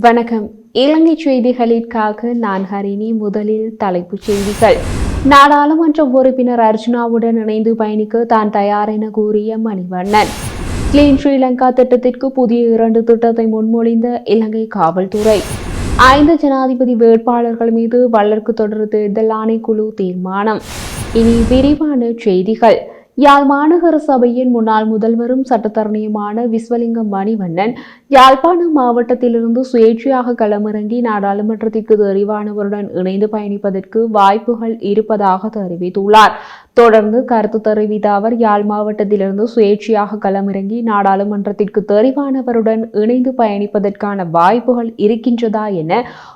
வணக்கம். இலங்கை செய்திகளிற்காக நான் ஹரிணி. முதலில் தலைப்புச் செய்திகள். நாடாளுமன்ற உறுப்பினர் அர்ஜுனாவுடன் இணைந்து பயணிக்க தான் தயார் என கூறிய மணிவண்ணன். கிளீன் ஸ்ரீலங்கா திட்டத்திற்கு புதிய இரண்டு திட்டத்தை முன்மொழிந்த இலங்கை காவல்துறை. ஐந்து ஜனாதிபதி வேட்பாளர்கள் மீது வழக்கு தொடர் தேர்தல் ஆணைக்குழு தீர்மானம். இனி விரிவான செய்திகள். யாழ் மாநகர சபையின் முன்னாள் முதல்வரும் சட்டத்தரணியுமான விஸ்வலிங்கம் மணிவண்ணன் யாழ்ப்பாணம் மாவட்டத்திலிருந்து சுயேட்சையாக களமிறங்கி நாடாளுமன்றத்திற்கு தெரிவானவருடன் இணைந்து பயணிப்பதற்கு வாய்ப்புகள் இருப்பதாக தெரிவித்துள்ளார். தொடர்ந்து கருத்து தெரிவித்த அவர் யாழ் மாவட்டத்திலிருந்து சுயேட்சையாக களமிறங்கி நாடாளுமன்றத்திற்கு தெரிவானவருடன் இணைந்து பயணிப்பதற்கான வாய்ப்புகள் இருக்கின்றதா என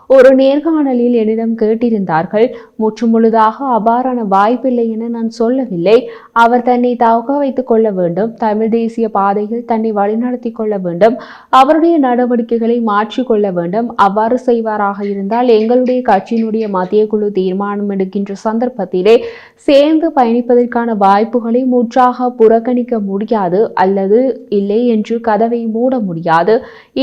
ஒரு நேர்காணலில் என்னிடம் கேட்டிருந்தார்கள். முற்றுமுழுதாக அவ்வாறான வாய்ப்பில்லை என நான் சொல்லவில்லை. அவர் தன்னை தவக வைத்துக் கொள்ள வேண்டும். தமிழ் தேசிய பாதையில் தன்னை வழிநடத்திக் கொள்ள வேண்டும். அவருடைய நடவடிக்கைகளை மாற்றிக்கொள்ள வேண்டும். அவ்வாறு செய்வாராக இருந்தால் எங்களுடைய கட்சியினுடைய மத்திய குழு தீர்மானம் எடுக்கின்ற சந்தர்ப்பத்திலே சேர்ந்து பயணிப்பதற்கான வாய்ப்புகளை முற்றாக புறக்கணிக்க முடியாது அல்லது இல்லை என்று கதவை மூட முடியாது.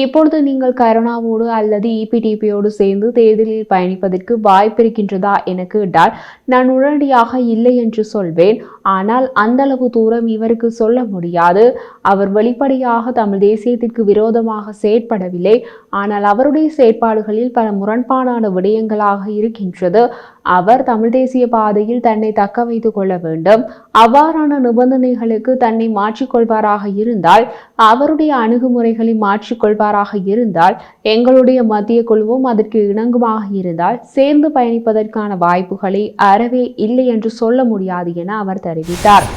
இப்பொழுது நீங்கள் கருணாவோடு அல்லது இபிடிபியோடு சேர்ந்து தேர்தலில் பயணிப்பதற்கு வாய்ப்பு இருக்கின்றதா என கேட்டால் நான் உடனடியாக இல்லை என்று சொல்வேன். ஆனால் அந்த அளவு தூரம் இவருக்கு சொல்ல முடியாது. அவர் வெளிப்படையாக தமிழ் தேசியத்திற்கு விரோதமாக செயற்படவில்லை. ஆனால் அவருடைய செயற்பாடுகளில் பல முரண்பாடான விடயங்களாக இருக்கின்றது. அவர் தமிழ் தேசிய பாதையில் தன்னை தக்க வைத்துக் கொள்ள வேண்டும். அவ்வாறான நிபந்தனைகளுக்கு தன்னை மாற்றிக்கொள்வாராக இருந்தால் அவருடைய அணுகுமுறைகளை மாற்றிக்கொள்வாராக இருந்தால் எங்களுடைய மத்திய குழுவும் அதற்கு இணங்குமாக இருந்தால் சேர்ந்து பயணிப்பதற்கான வாய்ப்புகளை அறவே இல்லை என்று சொல்ல முடியாது என அவர் தெரிவித்தார்.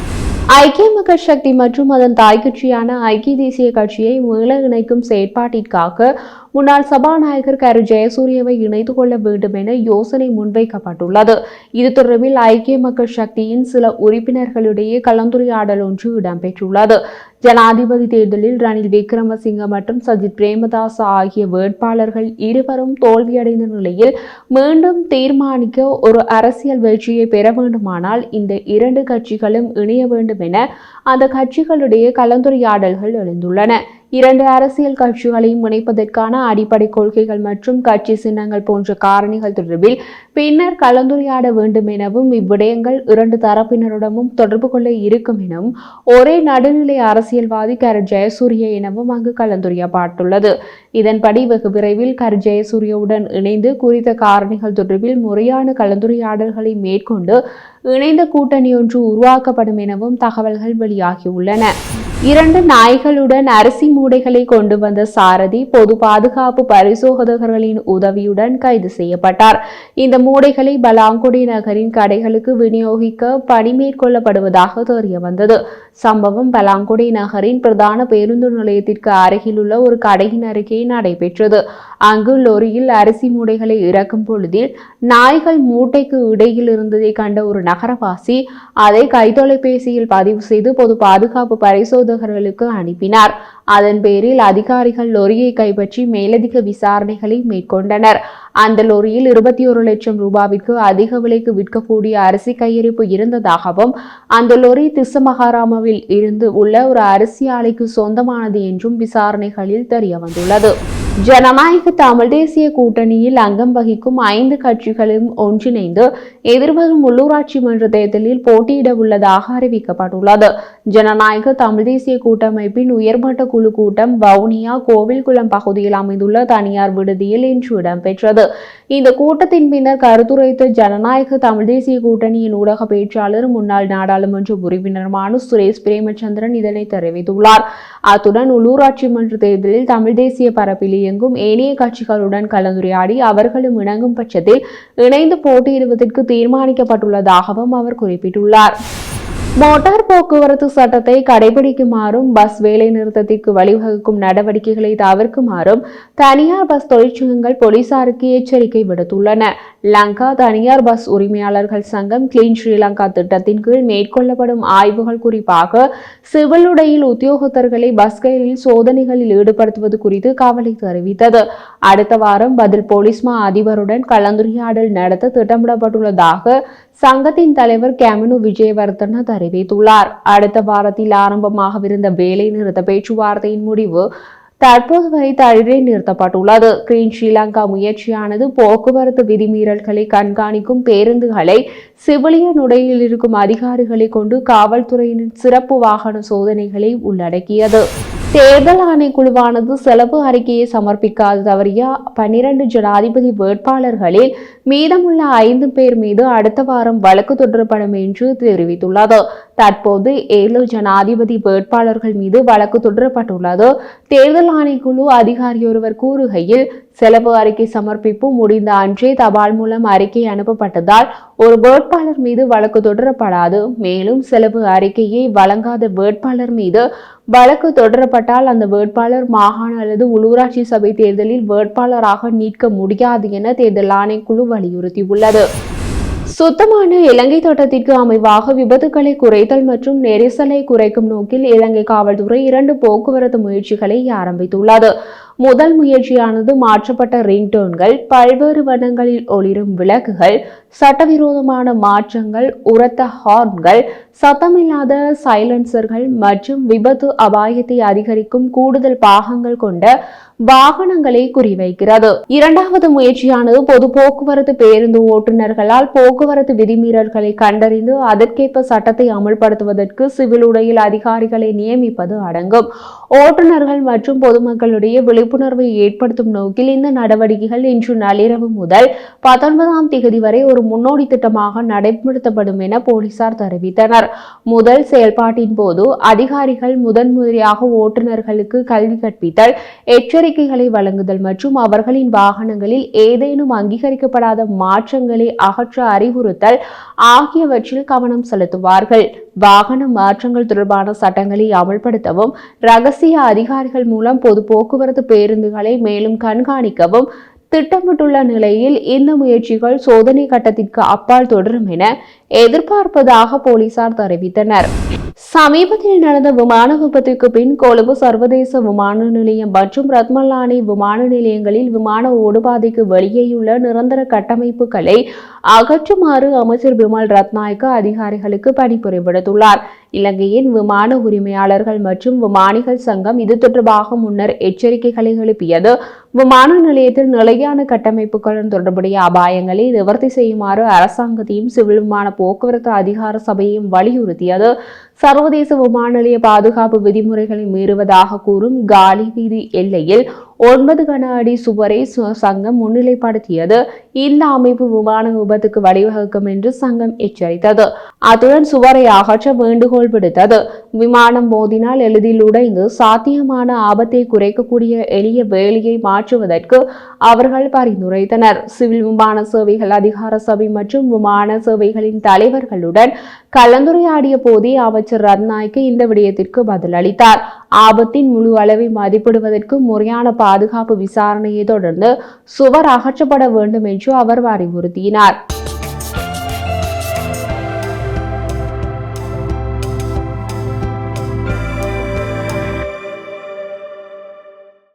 ஐக்கிய மக்கள் சக்தி மற்றும் அதன் தாய் கட்சியான ஐக்கிய தேசிய கட்சியை மீள இணைக்கும் செயற்பாட்டிற்காக முன்னாள் சபாநாயகர் கரு ஜெயசூரியவை இணைத்துக் கொள்ள வேண்டும் என யோசனை முன்வைக்கப்பட்டுள்ளது. இது தொடர்பில் ஐக்கிய மக்கள் சக்தியின் சில உறுப்பினர்களிடையே கலந்துரையாடல் ஒன்று இடம்பெற்றுள்ளது. ஜனாதிபதி தேர்தலில் ரணில் விக்ரமசிங்க மற்றும் சஜித் பிரேமதாஸ் ஆகிய வேட்பாளர்கள் இருவரும் தோல்வியடைந்த நிலையில் மீண்டும் தீர்மானிக்க ஒரு அரசியல் வெற்றியை பெற வேண்டுமானால் இந்த இரண்டு கட்சிகளும் இணைய வேண்டும் என அந்த கட்சிகளுடைய கலந்துரையாடல்கள் எழுந்துள்ளன. இரண்டு அரசியல் கட்சிகளையும் இணைப்பதற்கான அடிப்படை கொள்கைகள் மற்றும் கட்சி சின்னங்கள் போன்ற காரணிகள் தொடர்பில் பின்னர் கலந்துரையாட வேண்டும் எனவும் இவ்விடயங்கள் இரண்டு தரப்பினரிடமும் தொடர்பு கொள்ள இருக்கும் எனவும் ஒரே நடுநிலை அரசியல்வாதி கரு. ஜெயசூரிய எனவும் அங்கு கலந்துரையாடப்பட்டுள்ளது. இதன்படி வெகு விரைவில் கரு. ஜெயசூரியவுடன் இணைந்து குறித்த காரணிகள் தொடர்பில் முறையான கலந்துரையாடல்களை மேற்கொண்டு இணைந்த கூட்டணி ஒன்று உருவாக்கப்படும் எனவும் தகவல்கள் வெளியாகியுள்ளன. இரண்டு நாய்களுடன் அரிசி மூடைகளை கொண்டு வந்த சாரதி பொது பாதுகாப்பு பரிசோதகர்களின் உதவியுடன் கைது செய்யப்பட்டார். இந்த மூடைகளை பலாங்குடி நகரின் கடைகளுக்கு விநியோகிக்க பணி மேற்கொள்ளப்படுவதாக தெரிய வந்தது சம்பவம் பலாங்குடி நகரின் பிரதான பேருந்து நிலையத்திற்கு அருகிலுள்ள ஒரு கடையின் அருகே நடைபெற்றது. அங்கு லொரியில் அரிசி மூடைகளை இறக்கும் பொழுதில் நாய்கள் மூட்டைக்கு இடையில் இருந்ததை கண்ட ஒரு நகரவாசி அதை கைத்தொலைபேசியில் பதிவு செய்து பொது பாதுகாப்பு பரிசோதகர்களுக்கு அனுப்பினார். அதன் பேரில் அதிகாரிகள் லொரியை கைப்பற்றி மேலதிக விசாரணைகளை மேற்கொண்டனர். அந்த லொரியில் இருபத்தி ஒரு லட்சம் ரூபாவிற்கு அதிக விலைக்கு விற்கக்கூடிய அரிசி கையிருப்பு இருந்ததாகவும் அந்த லோரி திசமகாராமாவில் இருந்து உள்ள ஒரு அரிசி ஆலைக்கு சொந்தமானது என்றும் விசாரணைகளில் தெரிய வந்துள்ளது ஜனநாயக தமிழ் தேசிய கூட்டணியில் அங்கம் வகிக்கும் ஐந்து கட்சிகளும் ஒன்றிணைந்து எதிர்வரும் உள்ளூராட்சி மன்ற தேர்தலில் போட்டியிட உள்ளதாக அறிவிக்கப்பட்டுள்ளது. ஜனநாயக தமிழ் தேசிய கூட்டமைப்பின் உயர்மட்ட குழு கூட்டம் வவுனியா கோவில்குளம் பகுதியில் அமைந்துள்ள தனியார் விடுதியில் இன்று இடம்பெற்றது. இந்த கூட்டத்தின் பின்னர் கருத்துரைத்த ஜனநாயக தமிழ் தேசிய கூட்டணியின் ஊடக பேச்சாளர் முன்னாள் நாடாளுமன்ற உறுப்பினருமான சுரேஷ் பிரேமச்சந்திரன் இதனை தெரிவித்துள்ளார். அத்துடன் உள்ளூராட்சி மன்ற தேர்தலில் தமிழ் தேசிய பரப்பில் இயங்கும் ஏனைய கட்சிகளுடன் கலந்துரையாடி அவர்களும் இணங்கும் பட்சத்தில் இணைந்து போட்டியிடுவதற்கு தீர்மானிக்கப்பட்டுள்ளதாகவும் அவர் குறிப்பிட்டுள்ளார். மோட்டார் போக்குவரத்து சட்டத்தை கடைபிடிக்குமாறும் பஸ் வேலை நிறுத்தத்திற்கு வழிவகுக்கும் நடவடிக்கைகளை தவிர்க்குமாறும் தனியார் பஸ் தொழிற்சங்கங்கள் போலீசாருக்கு எச்சரிக்கை விடுத்துள்ளன. லங்கா தனியார் பஸ் உரிமையாளர்கள் சங்கம் கிளீன் ஸ்ரீலங்கா திட்டத்தின் கீழ் மேற்கொள்ளப்படும் ஆய்வுகள் குறிப்பாக சிவில் உடையில் உத்தியோகத்தர்களை பஸ்களில் சோதனைகளில் ஈடுபடுத்துவது குறித்து கவலை தெரிவித்தது. அடுத்த வாரம் பதில் போலீஸ் மா அதிபருடன் கலந்துரையாடல் நடத்த திட்டமிடப்பட்டுள்ளதாக சங்கத்தின் தலைவர் கேமனு விஜயவர்தன தெரிவித்துள்ளார் அடுத்த வாரத்தில் ஆரம்பமாகவிருந்த வேலை நிறுத்த பேச்சுவார்த்தையின் முடிவு தற்போது வரை தழுவே நிறுத்தப்பட்டுள்ளது. கிரீன் ஸ்ரீலங்கா முயற்சியானது போக்குவரத்து விதிமீறல்களை கண்காணிக்கும் பேருந்துகளை சிவிலியன் உடையில் இருக்கும் அதிகாரிகளை கொண்டு காவல்துறையினர் சிறப்பு வாகன சோதனைகளை உள்ளடக்கியது. தேர்தல் ஆணைக்குழுவானது செலவு அறிக்கையை சமர்ப்பிக்காது தவறிய பன்னிரண்டு ஜனாதிபதி வேட்பாளர்களில் மீதமுள்ள ஐந்து பேர் மீது அடுத்த வாரம் வழக்கு தொடரப்படும் என்று தெரிவித்துள்ளது. தற்போது ஏழு ஜனாதிபதி வேட்பாளர்கள் மீது வழக்கு தொடரப்பட்டுள்ளது. தேர்தல் ஆணைக்குழு அதிகாரியொருவர் கூறுகையில் செலவு அறிக்கை சமர்ப்பிப்பு முடிந்த அன்றே தபால் மூலம் அறிக்கை அனுப்பப்பட்டதால் ஒரு வேட்பாளர் மீது வழக்கு தொடரப்படாது. மேலும் செலவு அறிக்கையை வழங்காத வேட்பாளர் மீது வழக்கு தொடரப்பட்டால் அந்த வேட்பாளர் மாகாண அல்லது உள்ளூராட்சி சபை தேர்தலில் வேட்பாளராக நீட்க முடியாது என தேர்தல் ஆணைக்குழு வலியுறுத்தியுள்ளது. சுத்தமான இலங்கை தோட்டத்திற்கு அமைவாக விபத்துகளை குறைத்தல் மற்றும் நெரிசலை குறைக்கும் நோக்கில் இலங்கை காவல்துறை இரண்டு போக்குவரத்து முயற்சிகளை ஆரம்பித்துள்ளது. முதல் முயற்சியானது மாற்றப்பட்ட ரிங்டோன்கள் பல்வேறு வண்ணங்களில் ஒளிரும் விளக்குகள் சட்டவிரோதமான மாற்றங்கள் உரத்த ஹார்ன்கள் சத்தமில்லாத சைலன்சர்கள் மற்றும் விபத்து அபாயத்தை அதிகரிக்கும் கூடுதல் பாகங்கள் கொண்ட வாகனங்களை குறிவைக்கிறது. இரண்டாவது முயற்சியானது பொது போக்குவரத்து பேருந்து ஓட்டுநர்களால் போக்குவரத்து விதிமீறல்களை கண்டறிந்து அதற்கேற்ப சட்டத்தை அமல்படுத்துவதற்கு சிவில் உடையில் அதிகாரிகளை நியமிப்பது அடங்கும். ஓட்டுநர்கள் மற்றும் பொதுமக்களுடைய விழிப்பு விழிப்புணர்வை ஏற்படுத்தும் நோக்கில் இந்த நடவடிக்கைகள் இன்று நள்ளிரவு முதல் பத்தொன்பதாம் தேதி வரை ஒரு முன்னோடி திட்டமாக நடைமுறைப்படுத்தப்படும் என போலீசார் தெரிவித்தனர். முதல் செயல்பாட்டின் போது அதிகாரிகள் முதன்முறையாக ஓட்டுநர்களுக்கு கல்வி கற்பித்தல் எச்சரிக்கைகளை வழங்குதல் மற்றும் அவர்களின் வாகனங்களில் ஏதேனும் அங்கீகரிக்கப்படாத மாற்றங்களை அகற்ற அறிவுறுத்தல் ஆகியவற்றில் கவனம் செலுத்துவார்கள். வாகன மாற்றங்கள் தொடர்பான சட்டங்களை அமல்படுத்தவும் ரகசிய அதிகாரிகள் மூலம் பொது போக்குவரத்து பேருந்துகளை மேலும் கண்காணிக்கவும் திட்டமிட்டுள்ள நிலையில் இந்த முயற்சிகள் சோதனை கட்டத்திற்கு அப்பால் தொடரும் என எதிர்பார்ப்பதாக போலீசார் தெரிவித்தனர். சமீபத்தில் நடந்த விமான விபத்துக்கு பின் கொழும்பு சர்வதேச விமான நிலையம் மற்றும் ரத்மலானி விமான நிலையங்களில் விமான ஓடுபாதைக்கு வெளியேயுள்ள நிரந்தர கட்டமைப்புகளை அகற்றுமாறு அமைச்சர் பிமல் ரத்நாயக்க அதிகாரிகளுக்கு பணிபுரி விடுத்துள்ளார் இலங்கையின் விமான உரிமையாளர்கள் மற்றும் விமானிகள் சங்கம் இது தொடர்பாக முன்னர் எச்சரிக்கைகளை எழுப்பியது. விமான நிலையத்தில் நிலையான கட்டமைப்புகளுடன் தொடர்புடைய அபாயங்களை நிவர்த்தி செய்யுமாறு அரசாங்கத்தையும் சிவில் விமான போக்குவரத்து அதிகார சபையையும் வலியுறுத்தியது. சர்வதேச விமான நிலைய பாதுகாப்பு விதிமுறைகளை மீறுவதாக கூறும் காலி வீதி எல்லையில் ஒன்பது கன அடி சுவரை சங்கம் முன்னிலைப்படுத்தியது. இந்த அமைப்பு விமான விபத்துக்கு வழிவகுக்கும் என்று சங்கம் எச்சரித்தது. அத்துடன் சுவரை அகற்ற வேண்டுகோள் விடுத்தது. விமானம் மோதினால் எளிதில் உடைந்து சாத்தியமான ஆபத்தை குறைக்கக்கூடிய எளிய வேலையை மாற்றுவதற்கு அவர்கள் பரிந்துரைத்தனர். சிவில் விமான சேவைகள் அதிகார சபை மற்றும் விமான சேவைகளின் தலைவர்களுடன் கலந்துரையாடிய போதே அமைச்சர் ரத்நாய்க்கு இந்த விடயத்திற்கு பதிலளித்தார் ஆபத்தின் முழு அளவை மதிப்பிடுவதற்கு முறையான பாதுகாப்பு விசாரணையை தொடர்ந்து சுவர் அகற்றப்பட வேண்டும் என்று அவர் அறிவுறுத்தினார்.